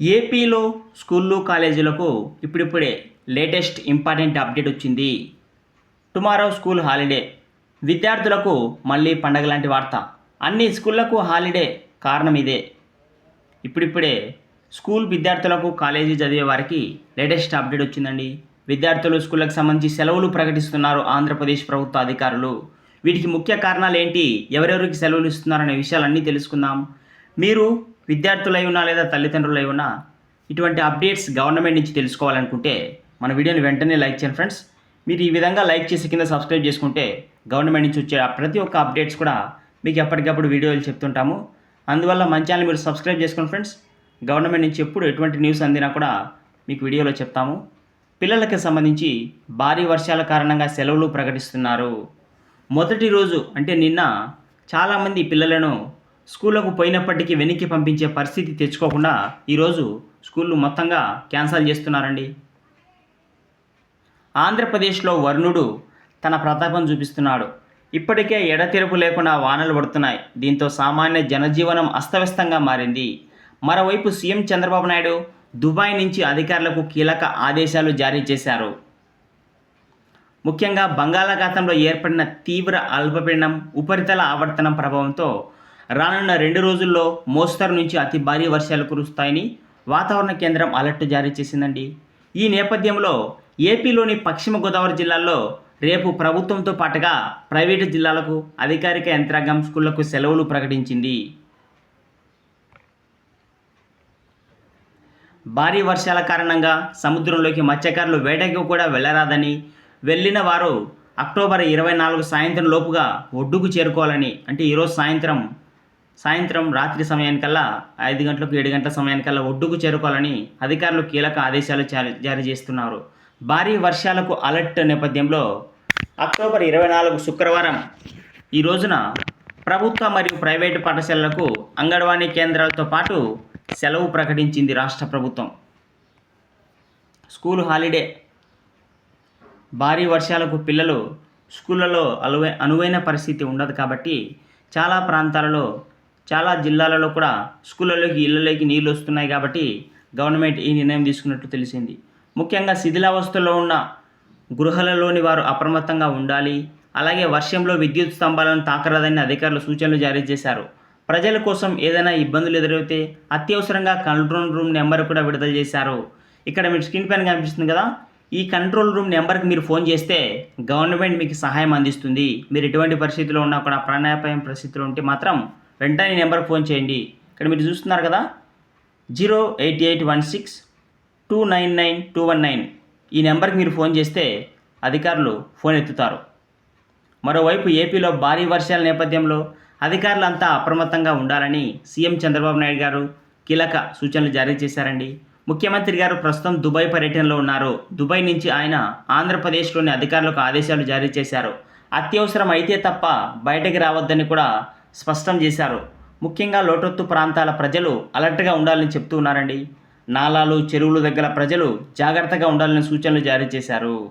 ఏపీలో స్కూళ్ళు కాలేజీలకు ఇప్పుడిప్పుడే లేటెస్ట్ ఇంపార్టెంట్ అప్డేట్ వచ్చింది. Tomorrow school holiday. విద్యార్థులకు మళ్ళీ పండగ లాంటి వార్త. అన్ని స్కూళ్ళకు హాలిడే కారణం ఇదే. ఇప్పుడిప్పుడే స్కూల్ విద్యార్థులకు కాలేజీ చదివే వారికి లేటెస్ట్ అప్డేట్ వచ్చిందండి. విద్యార్థులు స్కూళ్ళకు సంబంధించి సెలవులు ప్రకటిస్తున్నారు ఆంధ్రప్రదేశ్ ప్రభుత్వ అధికారులు. వీటికి ముఖ్య కారణాలు ఏంటి? ఎవరెవరికి సెలవులు ఇస్తున్నారనే విషయాలన్నీ తెలుసుకుందాం. మీరు విద్యార్థులై ఉన్నా లేదా తల్లిదండ్రులై ఉన్నా ఇటువంటి అప్డేట్స్ గవర్నమెంట్ నుంచి తెలుసుకోవాలనుకుంటే మన వీడియోని వెంటనే లైక్ చేయండి ఫ్రెండ్స్. మీరు ఈ విధంగా లైక్ చేసి కింద సబ్స్క్రైబ్ చేసుకుంటే గవర్నమెంట్ నుంచి వచ్చే ప్రతి ఒక్క అప్డేట్స్ కూడా మీకు ఎప్పటికప్పుడు వీడియోలు చెప్తుంటాము. అందువల్ల మన ఛానల్ మీరు సబ్స్క్రైబ్ చేసుకోండి ఫ్రెండ్స్. గవర్నమెంట్ నుంచి ఎప్పుడు ఎటువంటి న్యూస్ అందినా కూడా మీకు వీడియోలో చెప్తాము. పిల్లలకి సంబంధించి భారీ వర్షాల కారణంగా సెలవులు ప్రకటిస్తున్నారు. మొదటి రోజు అంటే నిన్న చాలామంది పిల్లలను స్కూళ్ళకు పోయినప్పటికీ వెనక్కి పంపించే పరిస్థితి తెచ్చుకోకుండా ఈరోజు స్కూళ్ళు మొత్తంగా క్యాన్సల్ చేస్తున్నారండి. ఆంధ్రప్రదేశ్లో వరుణుడు తన ప్రతాపం చూపిస్తున్నాడు. ఇప్పటికే ఎడతెరుపు లేకుండా వానలు పడుతున్నాయి. దీంతో సామాన్య జనజీవనం అస్తవ్యస్తంగా మారింది. మరోవైపు సీఎం చంద్రబాబు నాయుడు దుబాయ్ నుంచి అధికారులకు కీలక ఆదేశాలు జారీ చేశారు. ముఖ్యంగా బంగాళాఖాతంలో ఏర్పడిన తీవ్ర అల్పపీడనం ఉపరితల ఆవర్తనం ప్రభావంతో రానున్న రెండు రోజుల్లో మోస్తరు నుంచి అతి భారీ వర్షాలు కురుస్తాయని వాతావరణ కేంద్రం అలర్ట్ జారీ చేసిందండి. ఈ నేపథ్యంలో ఏపీలోని పశ్చిమ గోదావరి జిల్లాల్లో రేపు ప్రభుత్వంతో పాటుగా ప్రైవేటు జిల్లాలకు అధికారిక యంత్రాంగం స్కూళ్ళకు సెలవులు ప్రకటించింది. భారీ వర్షాల కారణంగా సముద్రంలోకి మత్స్యకారులు వేటకు కూడా వెళ్ళరాదని వెళ్ళిన వారు అక్టోబర్ ఇరవై నాలుగు సాయంత్రం లోపుగా ఒడ్డుకు చేరుకోవాలని అంటే ఈరోజు సాయంత్రం సాయంత్రం రాత్రి సమయానికల్లా ఐదు గంటలకు ఏడు గంటల సమయానికల్లా ఒడ్డుకు చేరుకోవాలని అధికారులు కీలక ఆదేశాలు జారీ జారీ చేస్తున్నారు. భారీ వర్షాలకు అలర్ట్ నేపథ్యంలో అక్టోబర్ ఇరవై నాలుగు శుక్రవారం ఈ రోజున ప్రభుత్వ మరియు ప్రైవేటు పాఠశాలలకు అంగన్వాడీ కేంద్రాలతో పాటు సెలవు ప్రకటించింది రాష్ట్ర ప్రభుత్వం. School holiday. భారీ వర్షాలకు పిల్లలు స్కూళ్ళలో అలువై అనువైన పరిస్థితి ఉండదు కాబట్టి చాలా ప్రాంతాలలో చాలా జిల్లాలలో కూడా స్కూళ్ళలోకి ఇళ్ళలోకి నీళ్ళు వస్తున్నాయి కాబట్టి గవర్నమెంట్ ఈ నిర్ణయం తీసుకున్నట్టు తెలిసింది. ముఖ్యంగా శిథిలావస్థలో ఉన్న గృహాలలోని వారు అప్రమత్తంగా ఉండాలి. అలాగే వర్షంలో విద్యుత్ స్తంభాలను తాకరాదని అధికారులు సూచనలు జారీ చేశారు. ప్రజల కోసం ఏదైనా ఇబ్బందులు ఎదురైతే అత్యవసరంగా కంట్రోల్ రూమ్ నెంబర్ కూడా విడుదల చేశారు. ఇక్కడ మీరు స్క్రీన్ పైన కనిపిస్తుంది కదా? ఈ కంట్రోల్ రూమ్ నెంబర్కి మీరు ఫోన్ చేస్తే గవర్నమెంట్ మీకు సహాయం అందిస్తుంది. మీరు ఎటువంటి పరిస్థితిలో ఉన్నా కూడా ప్రాణాపాయం పరిస్థితిలో ఉంటే మాత్రం వెంటనే నెంబర్ ఫోన్ చేయండి. ఇక్కడ మీరు చూస్తున్నారు కదా zero eight eight one six two nine nine two one nine. ఈ నెంబర్కి మీరు ఫోన్ చేస్తే అధికారులు ఫోన్ ఎత్తుతారు. మరోవైపు ఏపీలో భారీ వర్షాల నేపథ్యంలో అధికారులంతా అప్రమత్తంగా ఉండాలని సీఎం చంద్రబాబు నాయుడు గారు కీలక సూచనలు జారీ చేశారండి. ముఖ్యమంత్రి గారు ప్రస్తుతం దుబాయ్ పర్యటనలో ఉన్నారు. దుబాయ్ నుంచి ఆయన ఆంధ్రప్రదేశ్లోని అధికారులకు ఆదేశాలు జారీ చేశారు. అత్యవసరం అయితే తప్ప బయటకు రావద్దని కూడా స్పష్టం చేశారు. ముఖ్యంగా లోటొత్తు ప్రాంతాల ప్రజలు అలర్ట్గా ఉండాలని చెప్తూ ఉన్నారండి. నాలాలు చెరువులు దగ్గర ప్రజలు జాగ్రత్తగా ఉండాలని సూచనలు జారీ చేశారు.